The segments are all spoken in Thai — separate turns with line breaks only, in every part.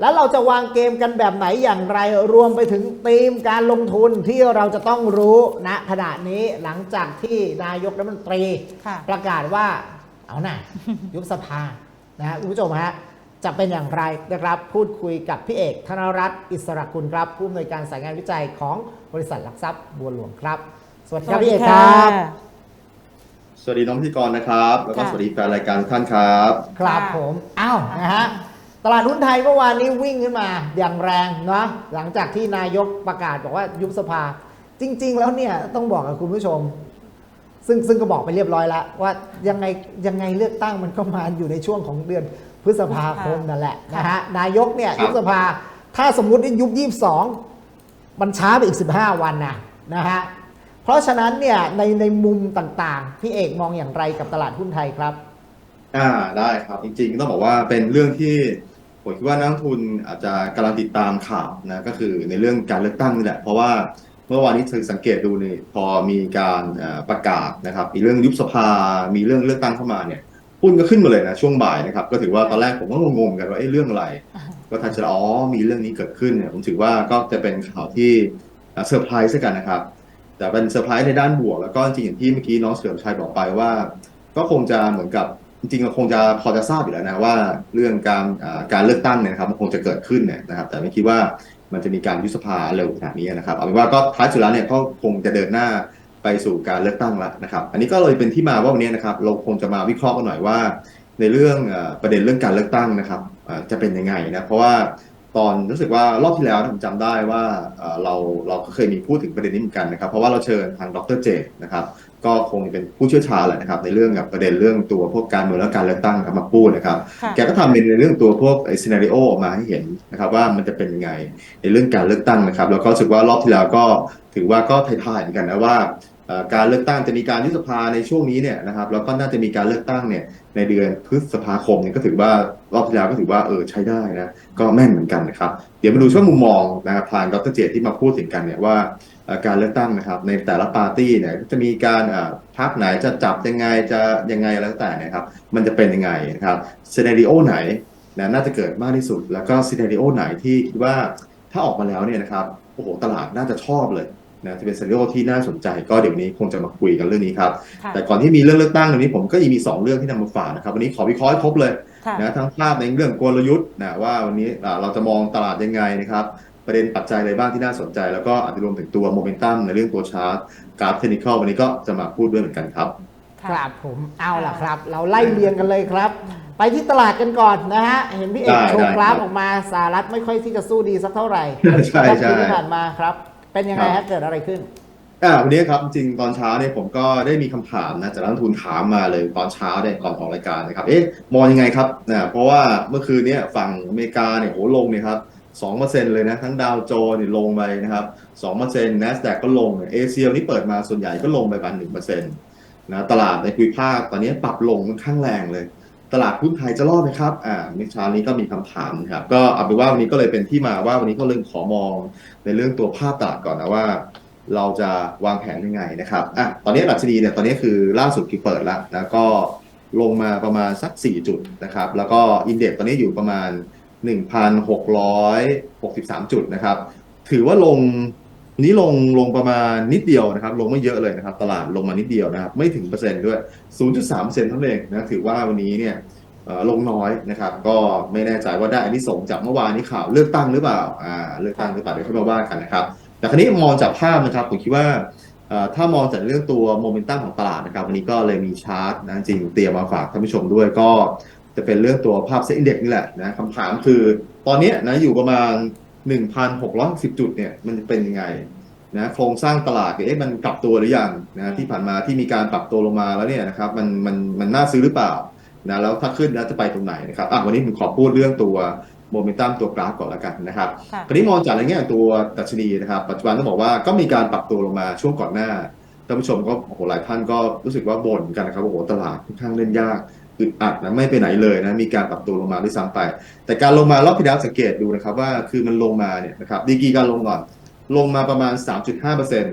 แล้วเราจะวางเกมกันแบบไหนอย่างไรรวมไปถึงธีมการลงทุนที่เราจะต้องรู้ณขณะนี้หลังจากที่นายกรัฐมนตรี
ค่ะ
ประกาศว่าเอาหน่ะยุบสภานะฮะคุณผู้ชมฮะจะเป็นอย่างไรนะครับ พูดคุยกับพี่เอกธนรัตน์อิสระกุลครับ ผู้อำนวยการสายงานวิจัยของบริษัทหลักทรัพย์บัวหลวงครับ สวัสดีครับพี่เอกครับ
สวัสดีน้องพิธีกรนะครับ แล้วก็
ค่ะ
สวัสดีแฟนรายการทุกท่านครับ
ครับ
ค่ะ
ผมอ้าวนะฮะต ลาดหุ้นไทยเมื่อวานนี้วิ่งขึ้นมาอย่างแรงเนาะหลังจากที่นายกประกาศบอกว่ายุบสภา จริง ๆ แล้วเนี่ยต้องบอกกับคุณผู้ชม ซึ่งซึ่งก็บอกไปเรียบร้อยแล้ว ว่ายังไงยังไงเลือกตั้งมันก็มาอยู่ในช่วงของเดือนพฤษภาคมนั่นแหละนะฮะนายกเนี่ย
ครับ
ยุบสภาถ้าสมมุติยุบยี่สิบสองมันช้าไปอีก 15 วันนะนะฮะเพราะฉะนั้นเนี่ยในในมุมต่างๆพี่เอกมองอย่างไรกับตลาดหุ้นไทยครับ
อ่าได้ครับจริงๆต้องบอกว่าเป็นเรื่องที่ ผมคิดว่านักทุนอาจจะกำลังติดตามข่าวนะก็คือในเรื่องการเลือกตั้งนี่แหละ เพราะว่าเมื่อวานนี้ถือสังเกตดูนี่พอมีการประกาศนะครับ มีเรื่องยุบสภา มีเรื่องเลือกตั้งเข้ามาเนี่ยหุ้นก็ขึ้นมาเลยนะช่วงบ่ายนะครับ ก็ถือว่าตอนแรกผมก็งงๆกันว่าเอ้เรื่องอะไร ก็ทันจะอ๋อมีเรื่องนี้เกิดขึ้นเนี่ยผมถือว่าก็จะเป็นข่าวที่เซอร์ไพรส์กันนะครับ แต่เป็นเซอร์ไพรส์ในด้านบวก แล้วก็จริงอย่างที่เมื่อกี้น้องเฉลิมชัยบอกไปว่า ก็คงจะเหมือนกับ จริงๆเราคงจะพอจะทราบอยู่แล้วนะว่าเรื่องการการเลือกตั้งเนี่ยนะครับมันคงจะเกิดขึ้นเนี่ยนะครับ แต่ไม่คิดว่ามันจะมีการยุบสภาเร็วขนาดนี้นะครับเอาเป็นว่าก็ท้ายสุดแล้วเนี่ยก็คงจะเดินหน้าไปสู่การเลือกตั้งแล้วนะครับ อันนี้ก็เลยเป็นที่มาว่าวันนี้นะครับ เราคงจะมาวิเคราะห์กันหน่อยว่า ในเรื่องอประเด็นเรื่องการเลือกตั้งนะครับจะเป็นยังไงนะเพราะว่าตอนรู้สึกว่ารอบที่แล้วผมจำได้ว่าเราเราก็เคยมีพูดถึงประเด็นนี้เหมือนกันนะครับ เพราะว่าเราเชิญทางดรเจนะครับ ก็คงจะเป็นผู้เชี่ยวชาญแหละนะครับในเรื่องกับประเด็นเรื่องตัวพวกการเมืองและการเลือกตั้งครับมาพูดนะครับ
ค่ะ
แกก็ทำเป็นในเรื่องตัวพวกไอ้ซีนารีโอออกมาให้เห็นนะครับว่ามันจะเป็นยังไงในเรื่องการเลือกตั้งนะครับ แล้วก็รู้สึกว่ารอบที่แล้วก็ถือว่าก็ทายๆเหมือนกันนะว่าเอ่อการเลือกตั้งจะมีการยุบสภาในช่วงนี้เนี่ยนะครับแล้วก็น่าจะมีการเลือกตั้งเนี่ยในเดือนพฤษภาคมเนี่ยก็ถือว่ารอบที่แล้วก็ถือว่าเออใช้ได้นะก็แม่นเหมือนกันนะครับ เดี๋ยวมาดูช่วงมุมมองนะครับทางดรเจตที่มาพูดถึงกันเนี่ยว่าเอ่อ การเลือกตั้งนะครับ ในแต่ละปาร์ตี้เนี่ยจะมีการเอ่อพรรคไหนจะจับยังไงจะยังไงแล้วแต่นะครับ มันจะเป็นยังไงนะครับซีนารีโอไหนนะน่าจะเกิดมากที่สุด แล้วก็ซีนารีโอไหนที่คิดว่าถ้าออกมาแล้วเนี่ยนะครับโอ้โหตลาดน่าจะชอบเลยนะจะเป็นซีนารีโอที่น่าสนใจ ก็เดี๋ยวนี้คงจะมาคุยกันเรื่องนี้ครับ
ค่ะ
แต่ก่อนที่มีเรื่องเลือกตั้งวันนี้ผมก็ยังมีสองเรื่องที่นำมาฝากนะครับวันนี้ขอวิเคราะห์ให้ครบเลย
ค่ะ
นะทั้งภาพในเรื่องกลยุทธ์นะว่าวันนี้อ่าเราจะมองตลาดยังไงนะครับ ประเด็นปัจจัยอะไรบ้างที่น่าสนใจ แล้วก็อาจจะรวมถึงตัวโมเมนตัมในเรื่องตัวชาร์ตกราฟเทคนิควันนี้ก็จะมาพูดด้วยเหมือนกันครับ
ครับผมเอาล่ะครับ เราไล่เรียงกันเลยครับ ไปที่ตลาดกันก่อนนะฮะ เห็นพี่เอก
ได้
โชว์
ได้
กราฟ
ครับ
ออกมาสหรัฐไม่ค่อยที่จะสู้ดีสักเท่าไหร่
ใช่
ครับ
ใช่
ที่ผ่านมาครับ เป็นยังไง
ครั
ฮะ
บ
เกิดอะไรขึ้น
อ่าวันนี้ครับจริงๆตอนเช้าเนี่ยผมก็ได้มีคำถามนะจากนักลงทุนถามมาเลยตอนเช้าเนี่ยก่อนออกรายการนะครับเอ๊ะมองยังไงครับนะเพราะว่าเมื่อคืนเนี้ฝั่งอเมริกาเนี่ยโหลงเนี่ยครับ สองเลยนะ ทั้งดาวโจนส์เนี่ลงไปนะครับสองเนต์ NASDAQ ก็ลงเอเชียนี่เปิดมาส่วนใหญ่ก็ลงไปประมาณหนึ่งเปอร์เซ็นะตลาดในภูมิภาคตอนนี้ปรับลงค่อนข้างแรงเลย ตลาดหุ้นไทยจะรอดไหมครับอ่าเมื่อเช้านี้ก็มีคำถามครับ ก็เอาเป็นว่าวันนี้ก็เลยเป็นที่มาว่าวันนี้ก็เรื่องขอมองในเรื่องตัวภาพตลาดก่อนนะว่า เราจะวางแผนยังไงนะครับอะตอนนี้ดัชนีเนี่ยตอนนี้คือล่าสุดคือเปิดแล้วแล้วก็ลงมาประมาณสัก 4 จุดนะครับ แล้วก็อินเด็กซ์ตอนนี้อยู่ประมาณ 1,663 จุดนะครับ ถือว่าลงนี้ลงลงประมาณนิดเดียวนะครับ ลงไม่เยอะเลยนะครับ ตลาดลงมานิดเดียวนะครับ ไม่ถึงเปอร์เซ็นต์ด้วย 0.3%เท่านั้นเองนะถือว่าวันนี้เนี่ยลงน้อยนะครับ ก็ไม่แน่ใจว่าได้อันนี้ส่งสจากเมื่อวานนี้ข่าวเลือกตั้งหรือเปล่าอ่าเลือกตั้งหรือเปล่าเดี๋ยวค่อยมาว่ากันนะครับ แต่ครนี้มองจากภาพนะครับผมคิดว่าถ้ามองจากเรื่องตัวโมเมนตัมของตลาดนะครับ วันนี้ก็เลยมีชาร์ตนะจริงเตรียมมาฝากท่านผู้ชมด้วยก็ จะเป็นเรื่องตัวภาพเซ็นดี x นี่แหละนะคำถามคือตอนเนี้ยนะอยู่ประมาณ 1,660 จุดเนี่ยมันจะเป็นยังไงนะโครงสร้างตลาดเอ๊ะมันกลับตัวหรือยังนะที่ผ่านมาที่มีการปรับตัวลงมาแล้วเนี่ยนะครับมันมันมันน่าซื้อหรือเปล่านะแล้วถ้าขึ้นแล้วจะไปตรงไหนนะครับอะวันนี้ผมขอพูดเรื่องตัวโมเมนตัมตัวกราฟก่อนละกันนะครับ
ค่ะ
คราวนี้มองจากในแง่ของตัวดัชนีนะครับ ปัจจุบันต้องบอกว่าก็มีการปรับตัวลงมาช่วงก่อนหน้าท่านผู้ชมก็โอ้โหหลายท่านก็รู้สึกว่าบ่นกันนะครับโอ้โหตลาดค่อนข้างเล่นยาก อึดอัดนะไม่ไปไหนเลยนะมีการปรับตัวลงมาด้วยซ้ำไป แต่การลงมารอบที่แล้วสังเกตดูนะครับว่าคือมันลงมาเนี่ยนะครับดีกีการลงก่อน ลงมาประมาณ 3.5%น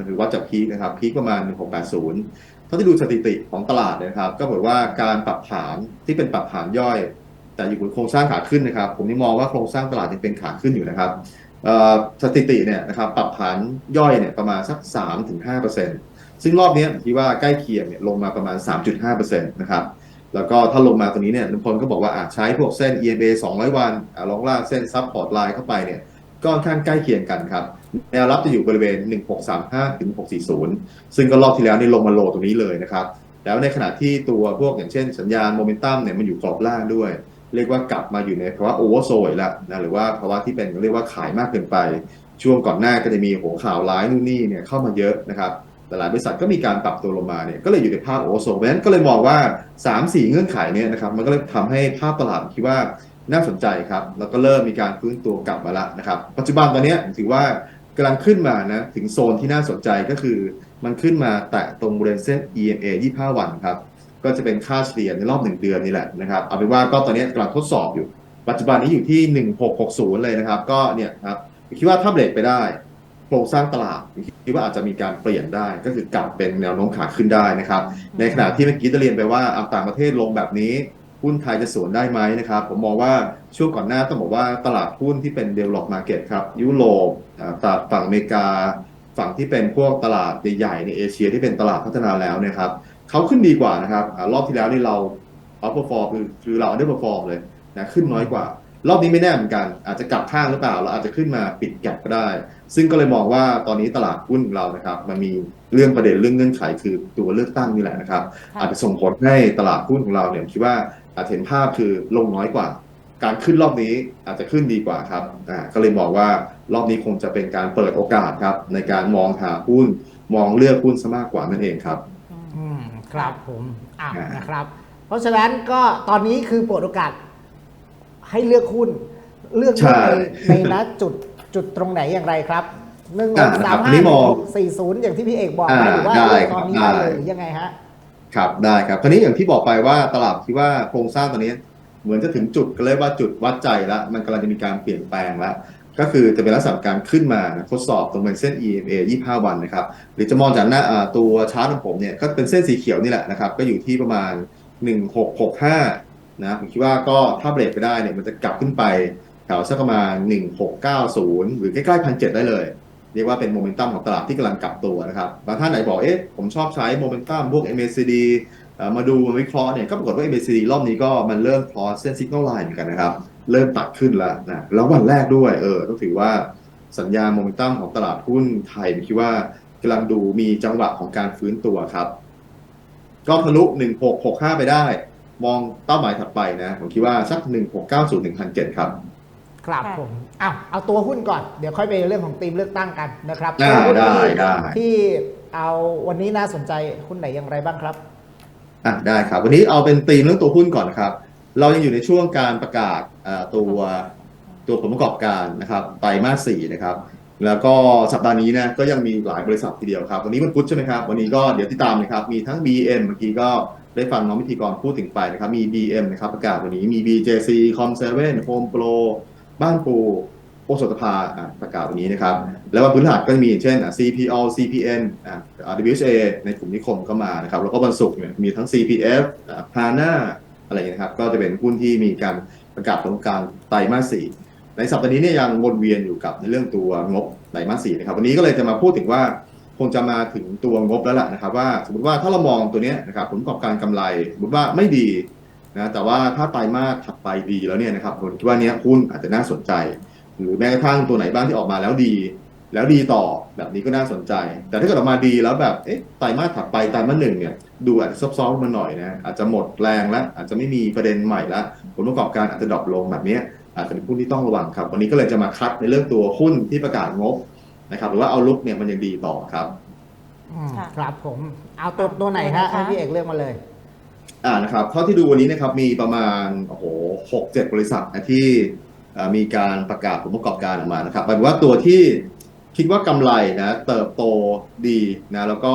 ะคือวัดจากพีคนะครับพีคประมาณ 1680 เท่าที่ดูสถิติของตลาดนะครับ ก็บอกว่าการปรับฐานที่เป็นปรับฐานย่อย แต่อยู่บนโครงสร้างขาขึ้นนะครับ ผมนี่มองว่าโครงสร้างตลาดยังเป็นขาขึ้นอยู่นะครับสถิติเนี่ยนะครับปรับฐานย่อยเนี่ยประมาณสัก 3-5%ซึ่งรอบนี้ยผมคิดว่าใกล้เคียงเนี่ยลงมาประมาณ 3.5%นะครับ แล้วก็ถ้าลงมาตรงนี้เนี่ยลุงพลก็บอกว่าอาจใช้พวกเส้น EMA 200 วันอลองล่างเส้นซับพอร์ตไลน์เข้าไปเนี่ยก็ค่อนข้างใกล้เคียงกันครับ แนวรับจะอยู่บริเวณ 1635ถึง640 ซึ่งก็รอบที่แล้วนี่ลงมาโลตรงนี้เลยนะครับ แล้วในขณะที่ตัวพวกอย่างเช่นสัญญาณโมเมนตัมเนี่ยมันอยู่กรอบล่างด้วย เรียกว่ากลับมาอยู่ในภาวะโอเวอร์โซยแล้วนะหรือว่าภาวะที่เป็นเรียกว่าขายมากเกินไป ช่วงก่อนหน้าก็จะมีโหข่าวร้ายนู่นนี่เนี่ยเข้ามาเยอะนะครับ หลายบริษัทก็มีการปรับตัวลงมาเนี่ยก็เลยอยู่ในภาพโอโซเพราะฉะนั้นก็เลยมองว่า 3-4 เงื่อนไขเนี่ยนะครับมันก็เลยทำให้ภาพตลาดคิดว่าน่าสนใจครับแล้วก็เริ่มมีการฟื้นตัวกลับมาล้วนะครับปัจจุบันตอนนี้ถือว่ากำลังขึ้นมานะถึงโซนที่น่าสนใจก็คือ มันขึ้นมาแตะตรงบริเวณเส้น EMA 25 วันครับก็จะเป็นค่าเฉลี่ยในรอบหนึ่งเดือนนี่แหละนะครับเอาเป็นว่าก็ตอนนี้กำลังทดสอบอยู่ ปัจจุบันนี้อยู่ที่ 1660 เลยนะครับ ก็เนี่ยครับคิดว่าถ้าเบรกไปได้ รงสร้างตลาดคิดว่าอาจจะมีการเปลี่ยนได้ก็คือกลับเป็นแนวโน้มขาขึ้นได้นะครับ ในขณะที่เมื่อกี้จะเรียนไปว่าเอาต่างประเทศลงแบบนี้หุ้นไทยจะสวนได้ไหมนะครับ ผมมองว่าช่วงก่อนหน้าต้องบอกว่าตลาดหุ้นที่เป็น develop market ครับยุโรปอ่าตลาดฝั่งอเมริกา ฝั่งที่เป็นพวกตลาดใหญ่ๆในเอเชียที่เป็นตลาดพัฒนาแล้วเนะครับเขาขึ้นดีกว่านะครับอารอบที่แล้วนี่เราเอาเปอร์ฟอร์คือคือเราได้เปอร์ฟอร์มเลยนะขึ้นน้อยกว่า รอบนี้ไม่แน่เหมือนกัน อาจจะกลับข้างหรือเปล่า เราอาจจะขึ้นมาปิดแก็บก็ได้ ซึ่งก็เลยมองว่าตอนนี้ตลาดหุ้นของเรานะครับ มันมีเรื่องประเด็นเรื่องเงื่อนไขคือตัวเลือกตั้งนี่แหละนะครับ
ค่ะ
อาจจะส่งผลให้ตลาดหุ้นของเราเนี่ยคิดว่าอาจจะเห็นภาพคือลงน้อยกว่า การขึ้นรอบนี้อาจจะขึ้นดีกว่าครับอ่าก็เลยมองว่ารอบนี้คงจะเป็นการเปิดโอกาสครับ ในการมองหาหุ้นมองเลือกหุ้นซะมากกว่านั่นเองครับ
อืมครับผมอะ
อ่าน
นะครับ เพราะฉะนั้นก็ตอนนี้คือเปิดโอกาส ให้เลือกหุ้น เลือกหุ้น
ใช่
ในในนะจุดจุดตรงไหนอย่างไรครับหนึ่ง
อ่า
สาม
นะครับอัน
ห้า
นี้มอง
สี่ศูนย์อย่างที่พี่เอกบอก
อ่า
ไหมหรือว่า
ได้
เลือก
ค
ต
รั
อบนนี้ได้เลย
ได้
หรือยังไงฮะ
ครับได้ครับคราวนี้อย่างที่บอกไปว่าตลาดคิดว่าโครงสร้างตอนนี้ เหมือนจะถึงจุดก็เรียกว่าจุดวัดใจแล้วมันกำลังจะมีการเปลี่ยนแปลงแล้วก็คือจะเป็นลักษณะการขึ้นมานะทดสอบตรงเป็นเส้น EMA 25 วันนะครับ หรือจะมองจากหน้าอ่าตัวชาร์ตของผมเนี่ยก็เป็นเส้นสีเขียวนี่แหละนะครับ ก็อยู่ที่ประมาณ 1665 นะผมคิดว่าก็ถ้าเบรกไปได้เนี่ยมันจะกลับขึ้นไปแถวสักประมาณ 1690 หรือใกล้ๆพันเได้เลย เรียกว่าเป็นโมเมนตัมของตลาดที่กำลังกลับตัวนะครับ บางท่านไหนบอกเอ๊ะผมชอบใช้โมเมนตัมพวก MACD เอ่อมาดูมาวิเคราะห์เนี่ยก็ปรากฏว่า MACD รอบนี้ก็มันเริ่มคอสเส้น Signal Line เหมือนกันนะครับ เริ่มตัดขึ้นแล้วนะแล้ววันแรกด้วยเออต้องถือว่าสัญญาณโมเมนตัมของตลาดหุ้นไทยผมคิดว่ากำลังดูมีจังหวะของการฟื้นตัวครับ ก็ทะลุ1665 ไปได้ มองเป้าหมายถัดไปนะ ผมคิดว่าสัก 1690ถึง1,700 ครับ
ครับ
ค่ะ
ผมเอาเอาตัวหุ้นก่อน เดี๋ยวค่อยไปเรื่องของธีมเลือกตั้งกันนะครับ
อ่า
ตัวหุ้น
ได้
ที่
ได้
ที่เอาวันนี้น่าสนใจหุ้นไหนอย่างไรบ้างครับ
อะได้ครับ วันนี้เอาเป็นธีมเรื่องตัวหุ้นก่อนนะครับ เรายังอยู่ในช่วงการประกาศอ่าตัวตัวผลประกอบการนะครับไตรมาสสี่นะครับ แล้วก็สัปดาห์นี้นะก็ยังมีหลายบริษัททีเดียวครับ วันนี้วันพุธใช่ไหมครับ วันนี้ก็เดี๋ยวติดตามนะครับ มีทั้ง BM เมื่อกี้ก็ ได้ฟังน้องพิธีกรพูดถึงไปนะครับ มี BM นะครับประกาศวันนี้ มี BJC Com7 Home Pro บ้านปูโอสถภาประกาศวันนี้นะครับ แล้ววันพฤหัสก็มีอย่างเช่นอะ CPO CPN อะ RWA ในกลุ่มนิคมก็มานะครับ แล้วก็วันศุกร์เนี่ยมีทั้ง CPF Pana อะไรเงี้ยนะครับ ก็จะเป็นหุ้นที่มีการประกาศผลการไตรมาสสี่ในสัปดาห์นี้เนี่ยยังวนเวียนอยู่กับในเรื่องตัวงบไตรมาสสี่นะครับ วันนี้ก็เลยจะมาพูดถึงว่า คงจะมาถึงตัวงบแล้วล่ะนะครับ ว่าสมมติว่าถ้าเรามองตัวนี้นะครับผลประกอบการกำไรสมมติว่าไม่ดีนะแต่ว่าถ้าไตรมาสถัดไปดีแล้วเนี่ยนะครับผมคิดว่านี้หุ้นอาจจะน่าสนใจ หรือแม้กระทั่งตัวไหนบ้างที่ออกมาแล้วดี แล้วดีต่อแบบนี้ก็น่าสนใจ แต่ถ้าเกิดออกมาดีแล้วแบบเอ๊ะไตรมาสถัดไปไตรมาสหนึ่งเนี่ยดูอาจจะซบซ้อนมาหน่อยนะอาจจะหมดแรงแล้วอาจจะไม่มีประเด็นใหม่ล้วผลประกอบการอาจจะดรอปลงแบบนี้อาจจะเป็นหุ้นที่ต้องระวังครับ วันนี้ก็เลยจะมาคัดในเรื่องตัวหุ้นที่ประกาศงบ นะครับ หรือว่าเอาลุกเนี่ยมันยังดีต่อครับ
อืม
ค่ะ
ครับผม เอาตัวตัวไหนฮะ
ตัวไหนคะ
ให้พี่เอกเลือกมาเลย
อ่านะครับเท่าที่ดูวันนี้นะครับมีประมาณโอ้โหหกเจ็ดบริษัทนะที่เอ่อมีการประกาศผลประกอบการออกมานะครับหมายถึงว่าตัวที่คิดว่ากำไรนะเติบโตดีนะแล้วก็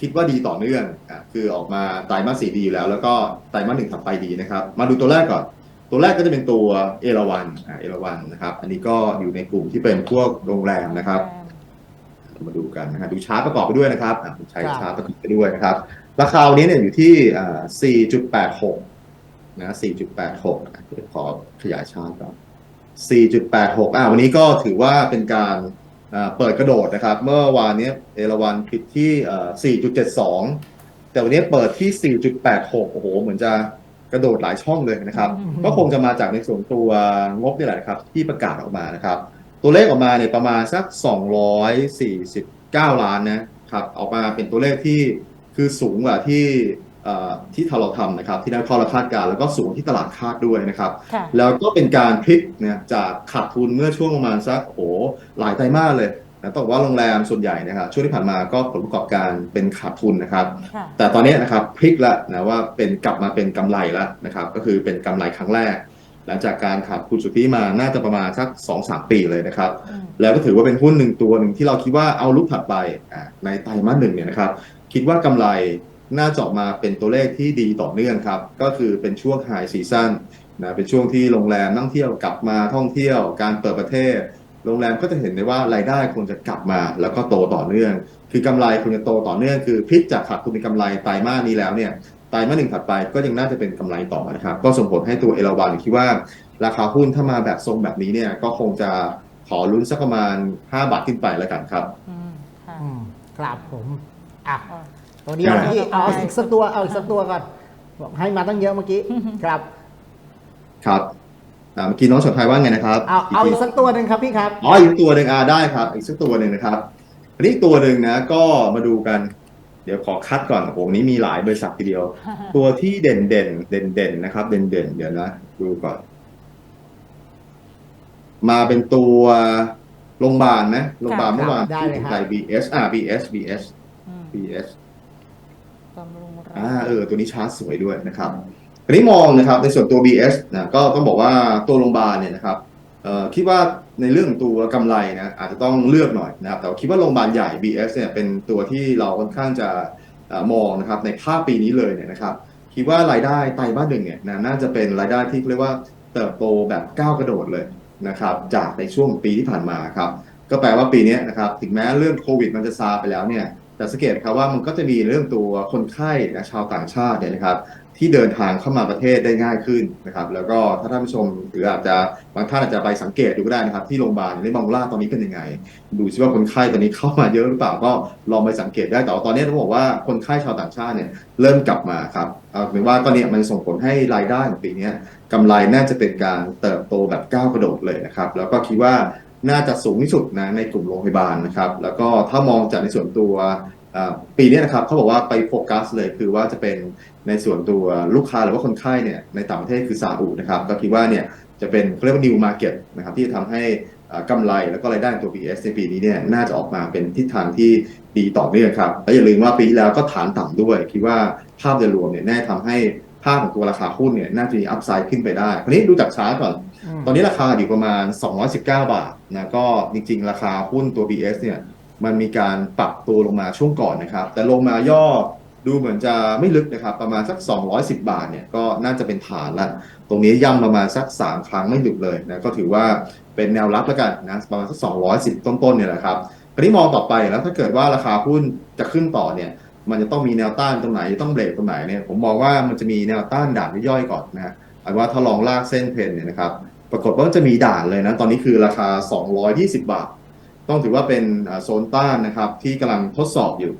คิดว่าดีต่อเนื่องอะคือออกมาไตรมาสสี่ดีอยู่แล้ว แล้วก็ไตรมาสหนึ่งถัดไปดีนะครับ มาดูตัวแรกก่อน ตัวแรกก็จะเป็นตัวเอราวันอ่าเอราวันนะครับ อันนี้ก็อยู่ในกลุ่มที่เป็นพวกโรงแรมนะครับมาดูกันนะฮะดูชาร์ตประกอบไปด้วยนะครับอะผมใช้
ครับ
ชาร์ตประกอบไปด้วยนะครับ ราคาวันนี้เนี่ยอยู่ที่อ่า4.86 นะ 4.86อะเดี๋ยวขอขยายชาร์ตก่อน 4.86 อ่าวันนี้ก็ถือว่าเป็นการอ่าเปิดกระโดดนะครับ เมื่อวานเนี้ยเอราวันปิดที่เอ่อ4.72 แต่วันนี้เปิดที่ 4.86 โอ้โห เหมือนจะ กระโดดหลายช่องเลยนะครับ
อืม
ก็คงจะมาจากในส่วนตัวงบนี่แหละนะครับ ที่ประกาศออกมานะครับ ตัวเลขออกมาเนี่ยประมาณสัก 249 ล้านนะครับออกมาเป็นตัวเลขที่คือสูงกว่าที่เอ่อที่เราทำนะครับ ที่นักวิเคราะห์เราคาดการณ์แล้วก็สูงที่ตลาดคาดด้วยนะครับ
ค่ะ
แล้วก็เป็นการพลิกเนี่ยจากขาดทุนเมื่อช่วงประมาณสักโอ้โหหลายไตรมาสเลย นะต้องบอกว่าโรงแรมส่วนใหญ่นะครับช่วงที่ผ่านมาก็ผลประกอบการเป็นขาดทุนนะครับ
ค่ะ
แต่ตอนนี้นะครับพลิกแล้วนะว่าเป็นกลับมาเป็นกำไรแล้วนะครับ ก็คือเป็นกำไรครั้งแรก หลังจากการขาดทุนสุทธิมาน่าจะประมาณสัก2อสปีเลยนะครับ
อืม
แล้วก็ถือว่าเป็นหุ้นหนึ่งตัวหนึ่งที่เราคิดว่าเอาลุกถัดไปอะในไตรมาสหนึ่งเนี่ยนะครับ คิดว่ากำไรน่าจะออกมาเป็นตัวเลขที่ดีต่อเนื่องครับ ก็คือเป็นช่วงไฮซีซั o นนะเป็นช่วงที่โรงแรมนักท่องเที่ยวกลับมาท่องเที่ยวการเปิดประเทศ โรงแรมก็จะเห็นได้ว่ารายได้คงจะกลับมาแล้วก็โตต่อเนื่อง คือกำไรคงจะโตต่อเนื่อง คือพลิกจากขาดทุนเป็นกำไรไตรมาสนี้แล้วเนี่ยไตรมาสหนึ่งถัดไปก็ยังน่าจะเป็นกำไรต่อนะครับก็ส่งผลให้ตัวเอราวันคิดว่า ราคาหุ้นถ้ามาแบบทรงแบบนี้เนี่ยก็คงจะขอลุ้นสักประมาณ 5 บาทขึ้นไปแล้วกันครับ
อืมค่ะ
อืมครับผมอะ
อะ
ตัวนี้
อะ
เมื่อกี้เอาอีกสักตัวเอาอีกสักตัวก่อนบอกให้มาตั้งเยอะเมื่อกี้ครับ
ครับ อ่าเมื่อกี้น้องชดไทยว่าไงนะครับ
เอาเอา
ที
อีกสักตัวหนึ่งครับพี่ครับ
อ๋ออีกตัวหนึ่งอ่าได้ครับ อีกสักตัวหนึ่งนะครับอันนี้อีกตัวหนึ่งนะก็มาดูกัน เดี๋ยวขอคัดก่อนโอ้โหวันนี้มีหลายบริษัททีเดียว ตัวที่เด่นเด่นเด่นเด่นๆนะครับ เด่นเด่นๆเดี๋ยวนะดูก่อน มาเป็นตัวโรงพยาบาลนะโรงพยาบาล
ค่ะ
เมื่อวาน
ได้เลยครับ
ไทย BS อ่า BS BS
อืม
BS
บำรุงรัก
อ่าเออ ตัวนี้ชาร์ตสวยด้วยนะครับ อันนี้มองนะครับในส่วนตัว BS นะก็ต้องบอกว่าตัวโรงพยาบาลเนี่ยนะครับคิดว่าในเรื่องตัวกำไรนะอาจจะต้องเลือกหน่อยนะครับแต่คิดว่าโรงพยาบาลใหญ่ BS เนี่ยเป็นตัวที่เราค่อนข้างจะมองนะครับในภาพปีนี้เลยเนี่ยนะครับคิดว่ารายได้ไตรมาสหนึ่งเนี่ยนะน่าจะเป็นรายได้ที่เรียกว่าเติบโตแบบก้าวกระโดดเลยนะครับจากในช่วงปีที่ผ่านมาครับก็แปลว่าปีนี้นะครับถึงแม้เรื่องโควิดมันจะซาไปแล้วเนี่ยแต่สังเกตครับว่ามันก็จะมีเรื่องตัวคนไข้นะชาวต่างชาติเนี่ยนะครับ ที่เดินทางเข้ามาประเทศได้ง่ายขึ้นนะครับ แล้วก็ถ้าท่านผู้ชมหรืออาจจะบางท่านอาจจะไปสังเกตดูก็ได้นะครับ ที่โรงพยาบาลในบางราตอนนี้เป็นยังไง ดูซิว่าคนไข้ตอนนี้เข้ามาเยอะหรือเปล่าก็ลองไปสังเกตได้แต่ว่าตอนนี้ต้องบอกว่าคนไข้ชาวต่างชาติเนี่ยเริ่มกลับมาครับเอาเป็นว่าก็เนี่ยมันส่งผลให้รายได้ของปีนี้กำไรน่าจะเป็นการเติบโตแบบก้าวกระโดดเลยนะครับ แล้วก็คิดว่าน่าจะสูงที่สุดนะในกลุ่มโรงพยาบาลนะครับ แล้วก็ถ้ามองจากในส่วนตัวปีนี้นะครับเขาบอกว่าไปโฟกัสเลยคือว่าจะเป็น ในส่วนตัวลูกค้าหรือว่าคนไข้เนี่ยในต่างประเทศคือซาอุนะครับก็คิดว่าเนี่ยจะเป็นเขาเรียกว่า new market นะครับที่จะทำให้อ่ากำไรแล้วก็รายได้ของตัว BS ในปีนี้เนี่ยน่าจะออกมาเป็นทิศทางที่ดีต่อเนื่องครับ และอย่าลืมว่าปีที่แล้วก็ฐานต่ำด้วย คิดว่าภาพโดยรวมเนี่ยน่าจะทำให้ภาพของตัวราคาหุ้นเนี่ยน่าจะมีอัพไซด์ขึ้นไปได้คราวนี้ดูจากชาร์ตก่อน
ม
ตอนนี้ราคาอยู่ประมาณ 219 บาทนะก็จริง ๆ ราคาหุ้นตัว BS เนี่ยมันมีการปรับตัวลงมาช่วงก่อนนะครับ แต่ลงมาย่อ ดูเหมือนจะไม่ลึกนะครับ ประมาณสัก 210 บาทเนี่ยก็น่าจะเป็นฐานละ ตรงนี้ย่ำประมาณสัก 3 ครั้งไม่หยุดเลยนะก็ถือว่าเป็นแนวรับแล้วกันนะประมาณสัก 210 ต้นๆเนี่ยแหละครับคราวนี้มองต่อไปแล้วถ้าเกิดว่าราคาหุ้นจะขึ้นต่อเนี่ยมันจะต้องมีแนวต้านตรงไหนต้องเบรกตรงไหนเนี่ยผมมองว่ามันจะมีแนวต้านด่านย่อยก่อนนะฮะเอาเป็นว่าถ้าลองลากเส้นเพนเนี่ยนะครับปรากฏว่าจะมีด่านเลยนะตอนนี้คือราคา 220 บาท ต้องถือว่าเป็นโซนต้านนะครับที่กำลังทดสอบอยู่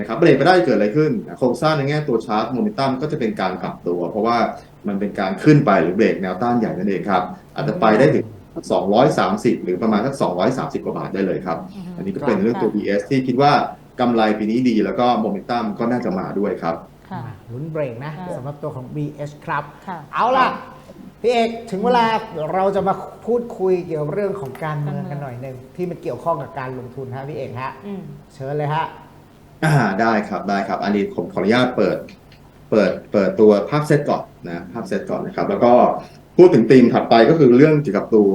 นะครับเบรกไปได้เกิดอะไรขึ้น โครงสร้างในแง่ตัวชาร์ตโมเมนตัมก็จะเป็นการกลับตัว เพราะว่ามันเป็นการขึ้นไปหรือเบรกแนวต้านใหญ่นั่นเองครับอาจจะไปได้ถึง230 หรือประมาณสัก230 กว่าบาทได้เลยครับ อันนี้ก็เป็นเรื่องตัว BS ที่คิดว่ากำไรปีนี้ดีแล้วก็โมเมนตัมก็น่าจะมาด้วยครับ
ค่ะ
อะลุ้นเบรกนะ
ค่ะ
สำหรับตัวของ BH ครับ
ค่ะ
เอาล่ะพี่เอกถึงเวลาเราจะมาพูดคุยเกี่ยวกับเรื่องของการเมือง
การเมือง
กันหน่อยหนึ่งที่มันเกี่ยวข้องกับการลงทุนฮะพี่เอกฮะ
อืม
เชิญเลยฮะ
อ่าได้ครับได้ครับ อันนี้ผมขออนุญาตเปิด เปิดเปิดตัวภาพเซตก่อนนะภาพเซตก่อนนะครับ แล้วก็พูดถึงธีมถัดไปก็คือเรื่องเกี่ยวกับตัว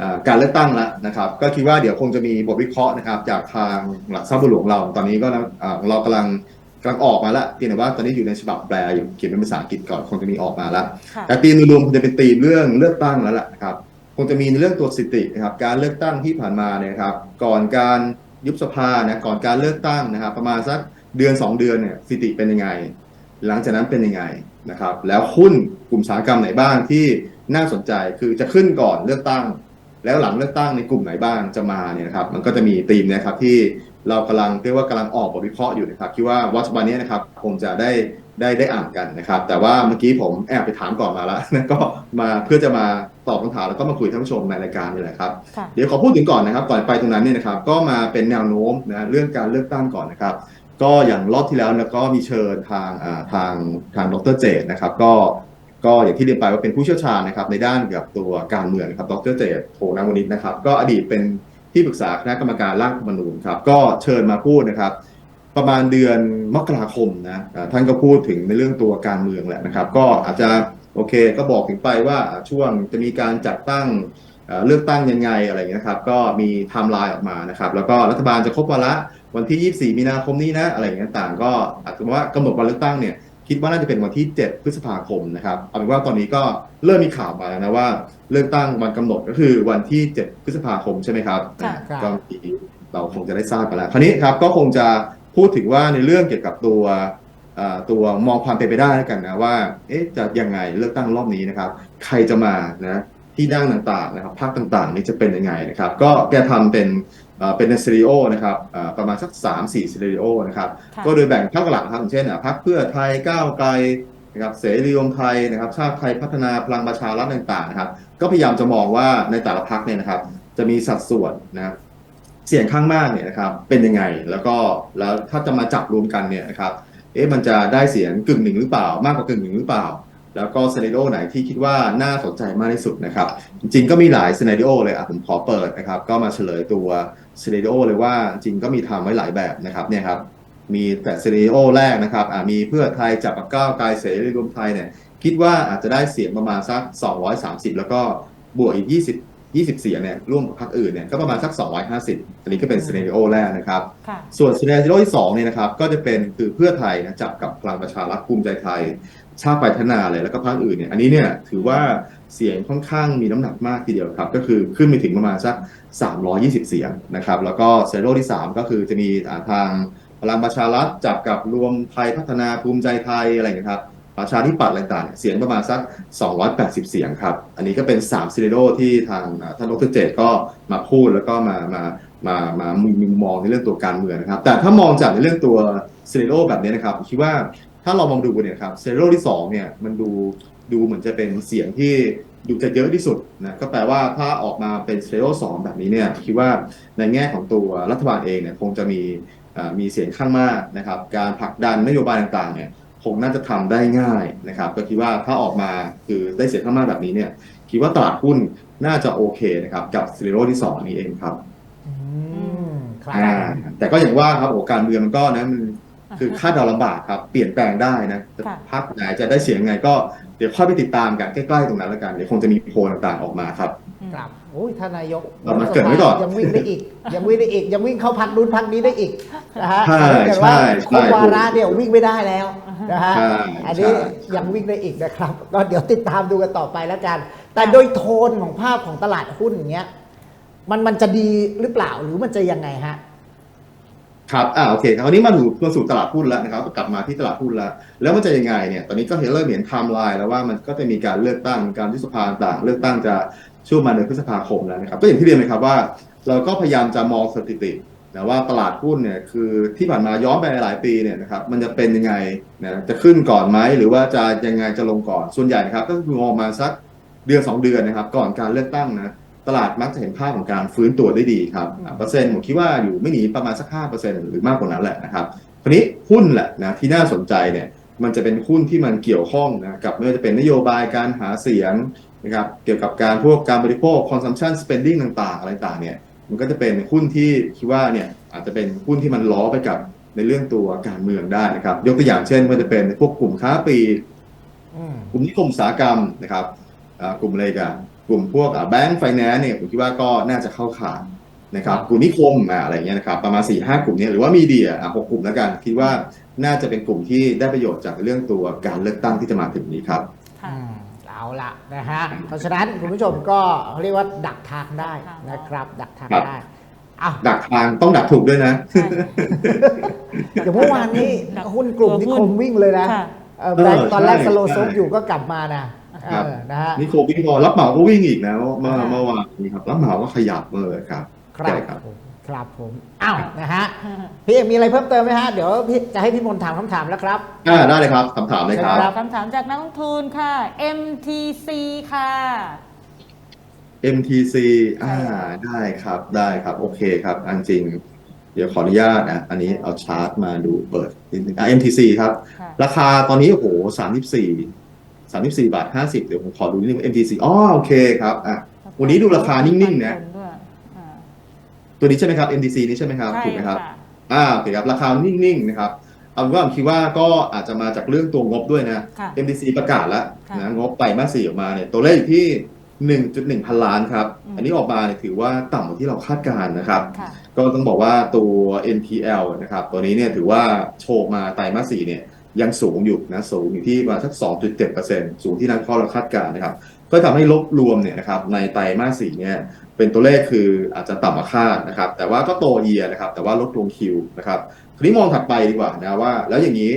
อ่าการเลือกตั้งแล้วนะครับ ก็คิดว่าเดี๋ยวคงจะมีบทวิเคราะห์นะครับ จากทางหลักทรัพย์บัวหลวงเรา ตอนนี้ก็นะอ่าเรากำลังกำลังออกมาแล้วเพียงแต่ว่าตอนนี้อยู่ในฉบับแปลอยู่เขียนเป็นภาษาอังกฤษก่อนคงจะมีออกมาแล้ว
ค่ะ
แต่ธีมโดยรวมคงจะเป็นธีมเรื่องเลือกตั้งแล้วล่ะนะครับคงจะมีในเรื่องตัวสถิตินะครับ การเลือกตั้งที่ผ่านมาเนี่ยนะครับ ก่อนการ ยุบสภานะก่อนการเลือกตั้งนะครับ ประมาณสักเดือน 2 เดือนเนี่ยสถิติเป็นยังไง หลังจากนั้นเป็นยังไงนะครับ แล้วหุ้นกลุ่มอุตสาหกรรมไหนบ้างที่น่าสนใจคือจะขึ้นก่อนเลือกตั้ง แล้วหลังเลือกตั้งในกลุ่มไหนบ้างจะมาเนี่ยนะครับ มันก็จะมีธีมนะครับที่เรากำลังเรียกว่ากำลังออกบทวิเคราะห์อยู่นะครับคิดว่าวัชวันนี้นะครับคงจะได้ ได้ได้อ่านกันนะครับ แต่ว่าเมื่อกี้ผมแอบไปถามก่อนมาแล้วก็มาเพื่อจะมาตอบคำถามแล้วก็มาคุยท่านผู้ชมในรายการนี่แหละครับ
ค่ะ
เดี๋ยวขอพูดถึงก่อนนะครับก่อนไปตรงนั้นเนี่ยนะครับ ก็มาเป็นแนวโน้มนะเรื่องการเลือกตั้งก่อนนะครับ ก็อย่างรอบที่แล้วเนี่ยก็มีเชิญทางอ่าทางทางดรเจตนะครับ ก็ก็อย่างที่เรียนไปว่าเป็นผู้เชี่ยวชาญนะครับในด้านเกี่ยวกับตัวการเมืองนะครับ ดรเจตโทนาวนิชนะครับ ก็อดีตเป็นที่ปรึกษาคณะกรรมการร่างรัฐธรรมนูญครับ ก็เชิญมาพูดนะครับ ประมาณเดือนมกราคมนะอ่าท่านก็พูดถึงในเรื่องตัวการเมืองแหละนะครับ ก็อาจจะโอเคก็บอกถึงไปว่าอ่าช่วงจะมีการจัดตั้งเอ่อเลือกตั้งยังไงอะไรอย่างเงี้ยนะครับก็มีไทม์ไลน์ออกมานะครับ แล้วก็รัฐบาลจะครบวาระวันที่ 24 มีนาคมนี้นะอะไรอย่างเงี้ยต่างก็อาจจะว่ากำหนดวันเลือกตั้งเนี่ยคิดว่าน่าจะเป็นวันที่ 7 พฤษภาคมนะครับเอาเป็นว่าตอนนี้ก็เริ่มมีข่าวมาแล้วนะว่าเลือกตั้งวันกำหนดก็คือวันที่ 7 พฤษภาคมใช่ไหมครับ
ค่ะ
ครับ
ก็มีเราคงจะได้ทราบกันแล้วคราวนี้ครับก็คงจะ พูดถึงว่าในเรื่องเกี่ยวกับตัวเอ่อตัวมองความเป็นไปได้แล้วกันนะว่าเอ๊ะจะยังไงเลือกตั้งรอบนี้นะครับ ใครจะมานะที่นั่งต่างๆนะครับภาคต่างๆ นี่จะเป็นยังไงนะครับ ก็แกทำเป็นเอ่อเป็นซีรีโอนะครับเอ่อประมาณสัก 3 4ซีรีโอนะครับ
ค่ะ
ก็โดยแบ่งภาคหลักนะครับอย่างเช่นอะพรรคเพื่อไทยก้าวไกลนะครับเสรีรวมไทยนะครับ ชาติไทยพัฒนาพลังประชารัฐต่างๆนะครับ ก็พยายามจะมองว่าในแต่ละพรรคเนี่ยนะครับ จะมีสัดส่วนนะครับ เสียงข้างมากเนี่ยนะครับเป็นยังไงแล้วก็แล้วถ้าจะมาจับรวมกันเนี่ยนะครับเอ๊ะมันจะได้เสียงกึ่งหนึ่งหรือเปล่า มากกว่ากึ่งหนึ่งหรือเปล่า แล้วก็ซีนาริโอไหนที่คิดว่าน่าสนใจมากที่สุดนะครับ จริงๆก็มีหลายซีนาริโอเลยอะผมขอเปิดนะครับ ก็มาเฉลยตัวซีนาริโอเลยว่าจริงก็มีทำไว้หลายแบบนะครับเนี่ยครับมีแต่ซีนาริโอแรกนะครับอ่ามีเพื่อไทยจับกับก้าวไกลเสรีรวมไทยเนี่ยคิดว่าอาจจะได้เสียงประมาณสัก 230 แล้วก็บวกอีก 20 20 เสียงเนี่ยร่วมกับพรรคอื่นเนี่ยก็ประมาณสัก 250 อันนี้ก็เป็นซีนาริโอแรกนะครับ
ค่ะ
ส่วนซีนาริโอที่2เนี่ยนะครับก็จะเป็นคือเพื่อไทยนะจับกับพลังประชารัฐภูมิใจไทย ชาติไปพัฒนาเลยแล้วก็พรรคอื่นเนี่ยอันนี้เนี่ยถือว่าเสียงค่อนข้างมีน้ำหนักมากทีเดียวครับ ก็คือขึ้นไปถึงประมาณสัก 320 เสียงนะครับแล้วก็ซีนาริโอที่ 3 ก็คือจะมีอ่าทางพลังประชารัฐจับกับรวมไทยพัฒนาภูมิใจไทยอะไรอย่างเงี้ยครับ ประชาธิปัตย์อะไรต่างเสียงประมาณสัก 280 เสียงครับ อันนี้ก็เป็น3ซีนาริโอที่ทางอ่าท่านดรเจตก็มาพูดแล้วก็มามามามามุมมองในเรื่องตัวการเมืองนะครับ แต่ถ้ามองจากในเรื่องตัวซีนาริโอแบบนี้นะครับผมคิดว่าถ้าเรามองดูเนี่ยครับซีเซโรที่2เนี่ยมันดูดูเหมือนจะเป็นเสียงที่ดูจะเยอะที่สุดนะก็แปลว่าถ้าออกมาเป็นเซโร่สองแบบนี้เนี่ยคิดว่าในแง่ของตัวรัฐบาลเองเนี่ยคงจะมีมีเสียงข้างมากนะครับ การผลักดันนโยบายต่างๆเนี่ย คงน่าจะทำได้ง่ายนะครับ ก็คิดว่าถ้าออกมาคือได้เสียงข้างมากแบบนี้เนี่ย คิดว่าตลาดหุ้นน่าจะโอเคนะครับกับเซโร่ที่สองนี้เองครับ
อืมครับ
อ่าแต่ก็อย่างว่าครับโอ้การเมืองมันก็นะมันคือคาดเดาลำบากครับ เปลี่ยนแปลงได้นะแต่
ค่ะ
พักไหนจะได้เสียงไงก็เดี๋ยวค่อยไปติดตามกันใกล้ๆตรงนั้นแล้วกันเดี๋ยวคงจะมีโพลต่างๆออกมาครับ
อืม
ครับโอ้ยท่านนายก
เอามาเกริ่นไว้ก่อน
ยังวิ่งได้อีก ยังวิ่งได้อีก ยังวิ่งเข้าพักนู้นพักนี้ได้อีกนะฮะ
ใช่
ถ้าเกิดว่า
ใช่
ครบวาระเนี่ยวิ่งไม่ได้แล้ว นะฮะ
ใช่
อันนี้
ใช่
ยังวิ่งได้อีกนะครับ ก็เดี๋ยวติดตามดูกันต่อไปแล้วกัน แต่โดยโทนของภาพของตลาดหุ้นอย่างเงี้ย มันมันจะดีหรือเปล่าหรือมันจะยังไงฮะ
ครับ อ่า โอเค ครับคราวนี้มาดูมาสู่ตลาดหุ้นแล้วนะครับ กลับมาที่ตลาดหุ้นแล้ว แล้วมันจะยังไงเนี่ย ตอนนี้ก็เห็นเริ่มเห็นไทม์ไลน์แล้วว่ามันก็จะมีการเลือกตั้ง การยุบสภาต่าง เลือกตั้งจะช่วงมาเดือนพฤษภาคมแล้วนะครับ ก็อย่างที่เรียนไปครับว่า เราก็พยายามจะมองสถิติ นะว่าตลาดหุ้นเนี่ยคือที่ผ่านมาย้อนไปหลายปีเนี่ยนะครับมันจะเป็นยังไงนะจะขึ้นก่อนไหมหรือว่าจะยังไงจะลงก่อนส่วนใหญ่นะครับก็คือมองมาสักเดือนสองเดือนนะครับ ก่อนการเลือกตั้งนะตลาดมักจะเห็นภาพของการฟื้นตัวได้ดีครับเปอร์เซ็นต์ผมคิดว่าอยู่ไม่หนีประมาณสักห้าเปอร์เซ็นต์หรือมากกว่านั้นแหละนะครับทีนี้หุ้นแหละนะที่น่าสนใจเนี่ยมันจะเป็นหุ้นที่มันเกี่ยวข้องนะกับไม่ว่าจะเป็นนโยบายการหาเสียงนะครับเกี่ยวกับการพวกการบริโภค consumption spending ต่างๆ อะไรต่างเนี่ย มันก็จะเป็นหุ้นที่คิดว่าเนี่ยอาจจะเป็นหุ้นที่มันล้อไปกับในเรื่องตัวการเมืองได้นะครับ ยกตัวอย่างเช่นว่าจะเป็นพวกกลุ่มค้าปลีก
อืม
กลุ่มนิคมอุตสาหกรรมนะครับอ่ากลุ่มอะไรกันกลุ่มพวกแบงก์ไฟแนนซ์เนี่ยผมคิดว่าก็น่าจะเข้าข่ายนะครับกลุ่มนิคมอ่าอะไรเงี้ยนะครับประมาณ4ี่ห้ากลุ่มเนี้หรือว่ามีเดียอะหกกลุ่มแล้วกันคิดว่าน่าจะเป็นกลุ่มที่ได้ประโยชน์จากเรื่องตัวการเลือกตั้งที่จะมาถึงนี้ครับ
ค่ะ
อืมเอา ละนะฮะเพราะฉะนั้นคุณผู้ชมก็เขาเรียกว่าดักทางได้
ดักทาง
นะครับ ดักทาง
ครับ
ได้อ้าว
ดักทางต้องดักถูกด้วยนะ
ใช่
เดี๋ยวเมื่อวานนี้
ดัก
หุ้นกลุ่ม
ตัว
นิ
หุ้
คนมวิ่งเลยนะ
ค่ะ
เออแบงค์
เออ
ตอนแรก
ใช่
สโล
ใช่
ซบอยู่ก็กลับมานะ
ครับ
เออนะฮะ
นี่โควิ่งพอรับเหมาก็วิ่งอีกนะเมื่อ
ค่ะ
เมื่อวานนี้ครับรับเหมาก็ขยับเออครับ
ครับ
ใช่ครับ
ผม ครับผมอ้าวนะฮะพี่เอกมีอะไรเพิ่มเติมไหมฮะเดี๋ยวพี่จะให้พี่มนต์ถามคำถามแล้วครับ
อ่าได้เลยครับคำถามเลยครับ
ครับ
คำถามจากนักลงทุนค่ะ MTC ค่ะ
MTC อ่า
ใช่ค่ะ
ได้ครับได้ครับ โอเคครับอันจริง เดี๋ยวขออนุญาตนะ อันนี้เอาชาร์ตมาดูเปิดนิดนึงอะ MTC ครับ
ค่ะ
ราคาตอนนี้โอ้โหสามสิบสี่สามสิบสี่บาทห้าสิบเดี๋ยวผมขอดูนิดนึง MTC อ๋อโอเคครับอะวันนี้ดูราคานิ่งๆนะ
ด้วยอ่า
ตัวนี้ใช่ไหมครับ MTC นี้ใช่ไหมครับ
ใช่
ถูกไหมครับ
ค่ะ
อ่าโอเคครับราคานิ่งๆนะครับเอาเป็นว่าผมคิดว่าก็อาจจะมาจากเรื่องตัวงบด้วยนะ
ค่ะ
MDC ประกาศแล้ว
ค่ะ
นะงบไตรมาสสี่ออกมาเนี่ยตัวเลขอยู่ที่1.1 พันล้านครับ
อืม
อันนี้ออกมาเนี่ยถือว่าต่ำกว่าที่เราคาดการณ์นะครับ
ค่ะ
ก็ต้องบอกว่าตัว NPL นะครับ ตัวนี้เนี่ยถือว่าโชว์มาไตรมาสสี่เนี่ยยังสูงอยู่นะ สูงอยู่ที่ประมาณสัก 2.7%สูงที่นักวิเคราะห์เราคาดการณ์นะครับ ก็ทำให้ลบรวมเนี่ยนะครับในไตรมาสสี่เนี่ย เป็นตัวเลขคืออาจจะต่ำกว่าคาดนะครับ แต่ว่าก็โตเยียนะครับ แต่ว่าลดลงคิวนะครับทีนี้มองถัดไปดีกว่านะว่า แล้วอย่างนี้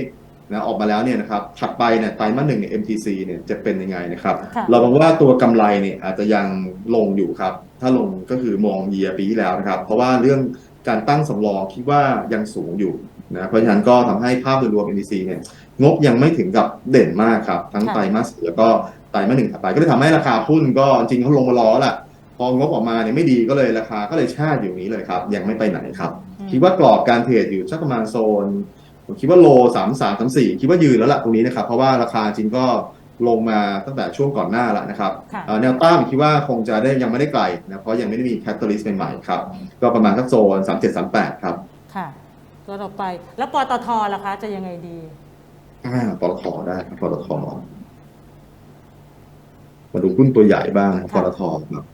นะออกมาแล้วเนี่ยนะครับถัดไปเนี่ยไตรมาสหนึ่งเนี่ย MTC เนี่ยจะเป็นยังไงนะครับ
ค่ะ
เรามองว่าตัวกำไรเนี่ยอาจจะยังลงอยู่ครับ ถ้าลงก็คือมองเยียปีที่แล้วนะครับ เพราะว่าเรื่องการตั้งสำรองคิดว่ายังสูงอยู่นะเพราะฉะนั้นก็ทำให้ภาพโดยรวม MTC เนี่ยงบยังไม่ถึงกับเด่นมากครับ ทั้ง
ค่ะ
ไตรมาสสี่แล้วก็ไตรมาสหนึ่งถัดไป ก็เลยทำให้ราคาหุ้นก็จริงเขาลงมารอแล้วแหละ พองบออกมาเนี่ยไม่ดีก็เลยราคาก็เลยแช่อยู่อย่างนี้เลยครับ ยังไม่ไปไหนครับ
อืม
คิดว่ากรอบการเทรดอยู่สักประมาณโซนผมคิดว่าโลสามสามสามสี่คิดว่ายืนแล้วล่ะตรงนี้นะครับ เพราะว่าราคาจริงก็ลงมาตั้งแต่ช่วงก่อนหน้าแล้วนะครับ
ค่ะ
เอ่อแนวต้านผมคิดว่าคงจะได้ยังไม่ได้ไกลนะเพราะยังไม่ได้มีแคตตาลิสต์ใหม่ๆครับ ก็ประมาณสักโซนสามเจ็ดสามแปดครับ
ค่ะตัวต่อไปแล้วปตทล่ะคะ จะยังไงดี
อ่าปตทได้ครับปตทมาดูหุ้นตัวใหญ่บ้างนะครับป
ค่ะ
ตทครับ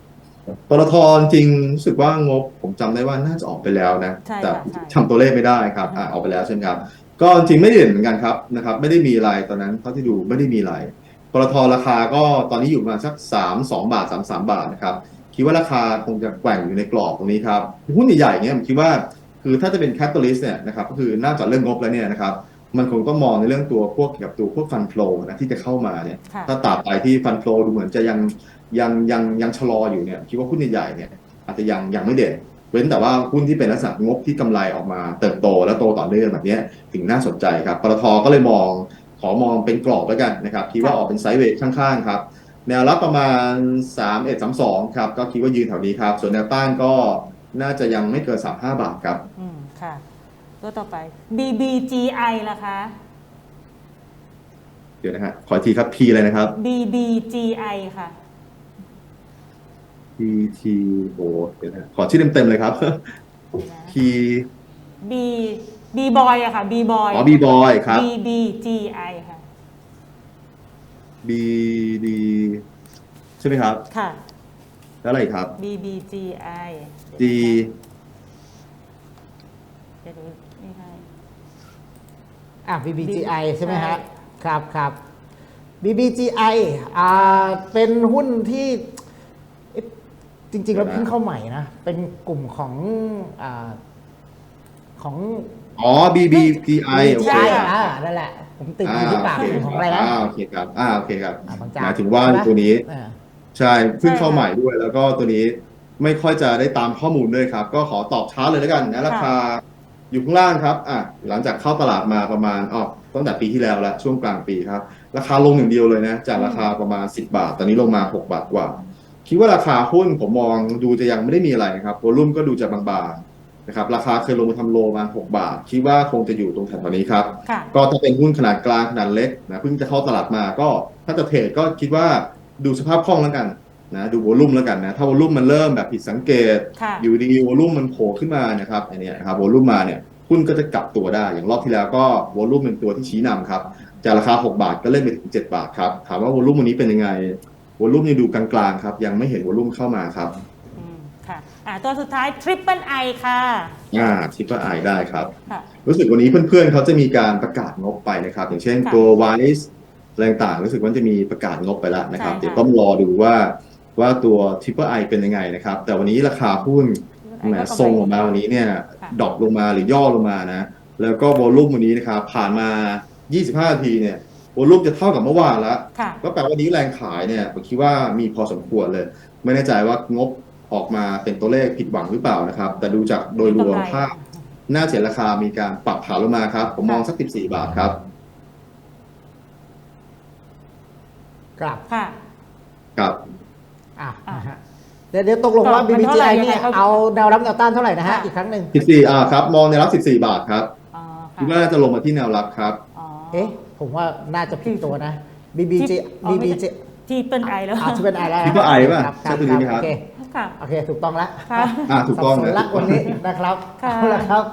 ปตทจริงๆรู้สึกว่างบผมจำได้ว่าน่าจะออกไปแล้วนะ
ใช่
แต่
ค่ะใช่
จำตัวเลขไม่ได้ครับอ่าออกไปแล้วใช่ไหมครับก็จริงไม่เด่นเหมือนกันครับนะครับ ไม่ได้มีอะไรตอนนั้นเท่าที่ดูไม่ได้มีอะไรปตทราคาก็ตอนนี้อยู่ประมาณสักสามสองบาทสามสามบาทนะครับคิดว่าราคาคงจะแกว่งอยู่ในกรอบตรงนี้ครับหุ้นใหญ่ๆเนี่ยผมคิดว่าคือถ้าจะเป็นแคตตาลิสต์เนี่ยนะครับก็คือน่าจะเรื่องงบแล้วเนี่ยนะครับมันคงต้องมองในเรื่องตัวพวกเกี่ยวกับตัวพวกฟันฟลนะที่จะเข้ามาเนี่ย
ค่ะ
ถ้าตราบใดที่ฟันฟลดูเหมือนจะยัง ยังยังยังชะลออยู่เนี่ยคิดว่าหุ้นใหญ่ๆเนี่ยอาจจะยังยังไม่เด่นเว้นแต่ว่าหุ้นที่เป็นลักษณะงบที่กำไรออกมาเติบโตและโตต่อเนื่องแบบเนี้ยถึงน่าสนใจครับปตทก็เลยมองขอมองเป็นกรอบแล้วกันนะครับคิดว่าออกเป็นไซด์เวย์ข้างๆครับแนวรับประมาณ 3 1 3 2 ครับ ก็คิดว่ายืนแถวนี้ครับ ส่วนแนวต้านก็น่าจะยังไม่เกิน 35 บาทครับ
อืม ค่ะตัวต่อไป BBGI ล่ะคะ
เดี๋ยวนะฮะขออีกทีครับ P อะไรนะครับ
BBGI ค่ะ
P T O เดี๋ยวนะฮะขอชื่อเต็มๆเลยครับ P
B B Boy อะค่ะ B Boy
อ๋อ B Boy ครับ
BBGI ค่ะ
B D ใช่ไหมครับ
ค่ะ
แล้วอะไรอีกครับ
BBGI
G
เดี๋ยวดูนี่ให้
อะ BBGI ใช่ไหมฮะ
ใช่
ครับครับ BBGI อ่าเป็นหุ้นที่เอ๊ะ จริง ๆ แล้ว
เดี๋ยวนะ
เพิ่งเข้าใหม่นะ เป็นกลุ่มของอาของ
อ๋อ B B G I โอเค
BBGI อ่านั่นแหละ ผมติดอยู่ที่ปาก
โเค
ของอะไรนะ
อ่าโอเคครับอ่าโอเคครับ
อ่าบางจาก
หมายถึงว่า
ใช่ไหม
ตัวนี้
อ่า
ใช่เพิ่ง
ใช่
เข้าใหม่ด้วยแล้วก็ตัวนี้ไม่ค่อยจะได้ตามข้อมูลด้วยครับ ก็ขอตอบช้าเลยแล้วกันนะราคาอยู่ข้างล่างครับอะหลังจากเข้าตลาดมาประมาณอ๋อตั้งแต่ปีที่แล้วแล้วช่วงกลางปีครับ ราคาลงอย่างเดียวเลยนะ จากราคาประมาณ 10 บาท ตอนนี้ลงมา 6 บาทกว่า คิดว่าราคาหุ้นผมมองดูจะยังไม่ได้มีอะไรนะครับวอลุ่มก็ดูจะบางๆนะครับราคาเคยลงมาทำโลมา 6 บาท คิดว่าคงจะอยู่ตรงแถวๆนี้ครับ
ค่ะ
ก็ถ้าเป็นหุ้นขนาดกลางขนาดเล็กนะเพิ่งจะเข้าตลาดมาก็ถ้าจะเทรดก็คิดว่าดูสภาพคล่องแล้วกันนะดูวอลุ่มแล้วกันนะถ้าวอลุ่มมันเริ่มแบบผิดสังเกต
ค่ะ
อยู่ดีวอลุ่มมันโผล่ขึ้นมานะครับอันเนี้ยนะครับวอลุ่มมาเนี่ยหุ้นก็จะกลับตัวได้อย่างรอบที่แล้วก็วอลุ่มเป็นตัวที่ชี้นำครับจากราคา 6 บาทก็เล่นไปถึง 7 บาทครับถามว่าวอลุ่มวันนี้เป็นยังไง วอลุ่มยังดูกลางๆครับ ยังไม่เห็นวอลุ่มเข้ามาครับ
อืมค่ะอ่าตัวสุดท้าย Triple I ค่ะ
อ่าทิปเปอร์ไอได้ครับ
ค่ะ
รู้สึกวันนี้เพื่อนๆเขาจะมีการประกาศงบไปนะครับ อย่างเช่นตัว Wise อะไรต่างๆรู้สึกว่าจะมีประกาศงบไปแล้วนะครับ
ใช่ค่ะ
เดี๋ยวต้องรอดูว่าว่าตัว Triple I เป็นยังไงนะครับ แต่วันนี้ราคาหุ้น แหมทรงออกมาวันนี้เนี่ยดรอปลงมาหรือย่อลงมานะ แล้วก็วอลลุ่มวันนี้นะครับ ผ่านมา 25นาทีเนี่ย วอลุ่มจะเท่ากับเมื่อวานแล้ว
ค่ะ
ก็แปลว่าวันนี้แรงขายเนี่ยผมคิดว่ามีพอสมควรเลย ไม่แน่ใจว่างบออกมาเป็นตัวเลขผิดหวังหรือเปล่านะครับ แต่ดูจากโดยรวม
มีกำไร
ภาพหน้าเสียราคามีการปรับขาลงมาครับ ผมมองสัก 14 บาทครับ
กลับ
ค่ะ
ครับ
อะ
อะ
นะฮะเดี๋ยวเดี๋ยวตกลงว่า
มันเท่าไหร่
BBGI
ยังไง
เนี่ย
ครับ
เอาแนวรับแนวต้านเท่าไหร่นะฮะ
ค่ะ
อีกครั้งหนึ่ง
14 อ่าครับ มองในรับ 14 บาทครับ
อ๋อ
คิด
ค่ะ
ว่าน่าจะลงมาที่แนวรับครับ
อ๋อ
เอ๊ะ ผมว่าน่าจะผิดตัวนะ BBG
ที่อ๋อไม่
BBG
ที่เป็นไอแล้ว
อ่าที่เป็นไอแล้ว
ที่เป็นไอป่ะ
ครับ
ใช่ตัวนี้ไหมครับ
โอเค
ค่ะ
โอเคถูกต้องแล้ว
ค่ะ
อ่าถูกต้อง
สับสน
นะ
ละวันนี้นะครับ
ค่ะ
เอาละครับ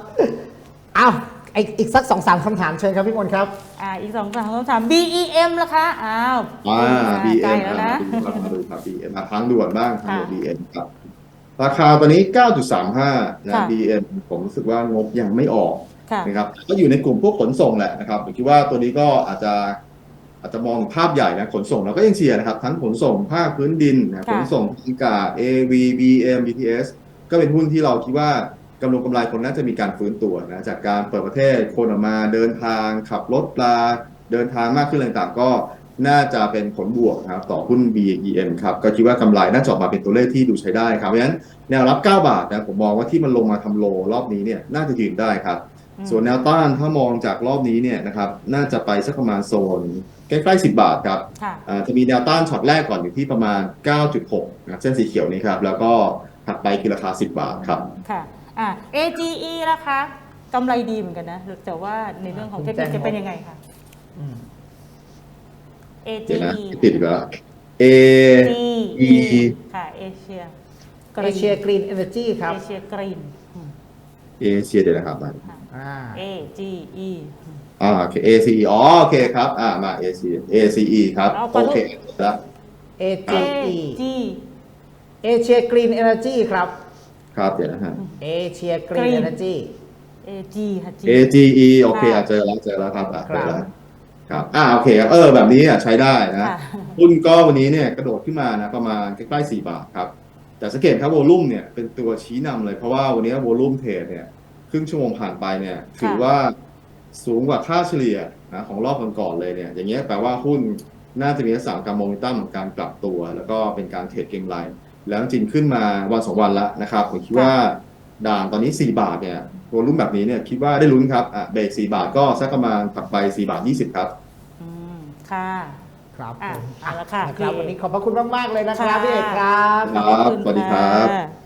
เอาอีกอีกสักสองสามคำถามเชิญครับพี่มนต์ครับ
อ่าอีกสองคำถามคำถาม BEM ล่ะคะอ้าว
อ่า
ใกล้
BM
แล้ว
อ่า
นะ
มาดูครับมาดูครับ BM อะทางด่วนบ้างทางด่วน
ค่ะ
BM ครับ ราคาตอนนี้ 9.35นะ
ค่ะ
BM ผมรู้สึกว่างบยังไม่ออก
ค่ะ
นะครับก็อยู่ในกลุ่มพวกขนส่งแหละนะครับผมคิดว่าตัวนี้ก็อาจจะอาจจะมองภาพใหญ่นะขนส่งเราก็ยังเชียร์นะครับ ทั้งขนส่งภาคพื้นดินนะ
ค่ะ
ขนส่งทางอากาศ AV BM BTS ก็เป็นหุ้นที่เราคิดว่ากำลังกำไรคนน่าจะมีการฟื้นตัวนะจากการเปิดประเทศคนออกมาเดินทางขับรถปลาเดินทางมากขึ้นอะไรต่างๆ ก็น่าจะเป็นผลบวกนะครับต่อหุ้น BEM ครับก็คิดว่ากำไรน่าจะออกมาเป็นตัวเลขที่ดูใช้ได้ครับเพราะฉะนั้นแนวรับ 9 บาทนะผมมองว่าที่มันลงมาทำโลรอบนี้เนี่ยน่าจะยืนได้ครับ
อืม
ส่วนแนวต้านถ้ามองจากรอบนี้เนี่ยนะครับน่าจะไปสักประมาณโซนใกล้ๆ 10 บาทครับ
ค่ะ
อ่าจะมีแนวต้านช็อตแรกก่อนอยู่ที่ประมาณ 9.6นะเส้นสีเขียวนี้ครับ แล้วก็ถัดไปคือราคา 10 บาทครับ
ค่ะอ่า AGE ล่ะคะกำไรดีเหมือนกันนะแต่ว่าในเรื่องของ
คุ
เท
ณ
ค
แจ้
นิค
ง
จะเป็นยังไงคะ
อืม
เดี๋ยวนะ
AGE
ติดอีกแล้ว A
G
E
E ค่ะเอเชีย
เอเชียกรีนเอเนจีครับ
เอเชียกรีน
A เชียเดี๋ยวนะครับมา
อ่า
A G E
อ่าโอเค A C E อ๋อโอเคครับ อ่ามา A C A C E ครับ
เอาไป
โอเคแล้ว
AGE
G
เอเชียกรีนเอเนจีครับ
ครับเดี๋ยวนะฮะ
เอเชียกรีน
Green
เอเนจี
A G ค่ะ G
A G E โอเค
ค่ะ
อะเจอแล้วเจอแล้วครับอะ
ครับ
เจอแล้วครับอ่าโอเคครับเออแบบนี้อะใช้ได้นะ
ค่ะ
หุ้นก็วันนี้เนี่ยกระโดดขึ้นมานะประมาณใกล้ๆ4บาทครับแต่สังเกตครับโวลุ่มเนี่ยเป็นตัวชี้นำเลยเพราะว่าวันนี้โวลุ่มเทรดเนี่ย ครึ่งชั่วโมงผ่านไปเนี่ย ถือว่าสูงกว่าค่าเฉลี่ยนะของรอบก่อนๆเลยเนี่ย อย่างเงี้ยแปลว่าหุ้นน่าจะมีลักษณะการโมเมนตัมของการกลับตัว แล้วก็เป็นการเทรดเก็งไลน์แล้วจริงขึ้นมาวันสองวันแล้วนะครับผมคิดว่าด่านตอนนี้ 4 บาทเนี่ยโวลุ่มแบบนี้เนี่ยคิดว่าได้ลุ้นครับอะเบรก4บาทก็สักประมาณถัดไป 4 บาท 20 ครับ
อืม ค่ะ
ครับ
อะ
ผม
เอาละค่ะ
นะครับ
พี่
วันนี้ขอบพระคุณมาก ๆ เลยนะครับ
ค่ะ
พี่เอกครับ
ครับสวัสดีครับ
ค่ะ